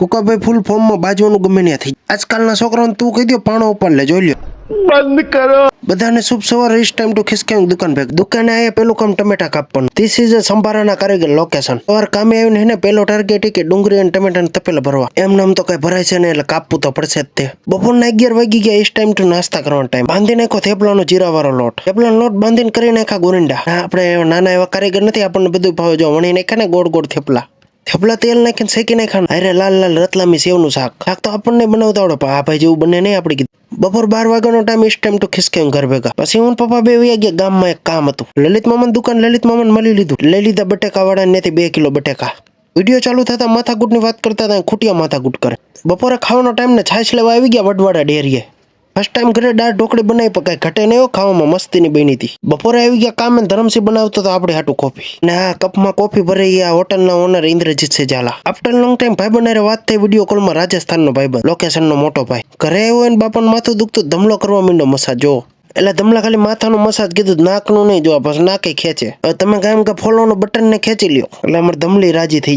કુકાભાઈ ફૂલ ફોર્મમાં બાજવાનું ગમે ત્યાં થઈ. આજકાલના છોકરાઓને તું કહી દો પાણો ઉપર લે જોઈ લ્યો. બંધ કરો. બધાને શુભ સવાર ઇસ ટાઈમ ટુ ખિસકાયું દુકાન ભેગ. દુકાને આયા પેલું કામ ટમેટા કાપવાનું. ધીસ ઇઝ અ સંભારાના કારીગર લોકેશન સવાર કામે આવીને એને પેલો ટાર્ગેટ કે ડુંગળી અને ટમેટાને તપેલા ભરવા. એમ નામ તો કઈ ભરાય છે ને એટલે કાપવું તો પડશે જ તે. બપોરના અગિયાર વાગી ગયા ઇસ ટાઈમ ટુ નાસ્તા કરવાનો ટાઈમ બાંધી નાખો થેપલાનો જીરાવાળો લોટ. થેપલાનો લોટ બાંધીને કરી નાખા ગોરિંડા આપણે નાના એવા કારીગર નથી આપણને બધું ભાવે જો વણી નાખ્યા ને ગોળ ગોળ થેપલા. થેપલા તેલ નાખીને શેકી નાખ્યા અરે લાલ લાલ રતલામી સેવનું શાક. શાક તો આપણને બનાવતા આવડે, પણ આ ભાઈ જેવું બને નહીં આપણી કીધું. બપોર બાર વાગ્યાનો ટાઈમ ઇસ ટાઈમ ટુ ખિસકાયું ઘર ભેગા. પછી હું પપ્પા બે વયા ગયા, ગામમાં એક કામ હતું. લલિત મામાની દુકાન લલિત મામાને મળી લીધું. લઈ લીધા બટેકા વાળા ત્યાંથી બે કિલો બટેકા. વીડિયો ચાલુ થતા માથાકૂટની વાત કરતા હતા ખૂટિયા માથાકૂટ કરે. બપોરે ખાવાનો ટાઈમ ને છાશ લેવા આવી ગયા વડવાડા ડેરીએ. ફર્સ્ટ ટાઈમ ઘરે દાળ ઢોકળી બનાવી પણ કાંઈ ઘટે નહીં ખાવામાં મસ્તીની બની હતી. બપોરે આવી ગયા, કામે ધરમસિંહ બનાવતો તો આપણે હાટું કોફી ને આ કપમાં કોફી ભરાઈ આ હોટલના ઓનર ઇન્દ્રજીત છે ઝાલા. આફ્ટર લોંગ ટાઈમ ભાઈ હારે વાત થઈ વીડિયો કોલમાં રાજસ્થાનનો ભાઈ લોકેશનનો મોટો ભાઈ. ઘરે આવ્યો એને બાપાનું માથું દુખતું, ધમલો કરવા માંડ્યો મસાજ, જો. એટલે ધમલા ખાલી માથાનું મસાજ કીધું, નાકનું નહીં જોવા બસ નાકે ખેંચે. તમે કાંઈ એમ કે ફોલોનું બટન ને ખેંચી લ્યો. એટલે અમારે ધમલી રાજી થઈ જાય.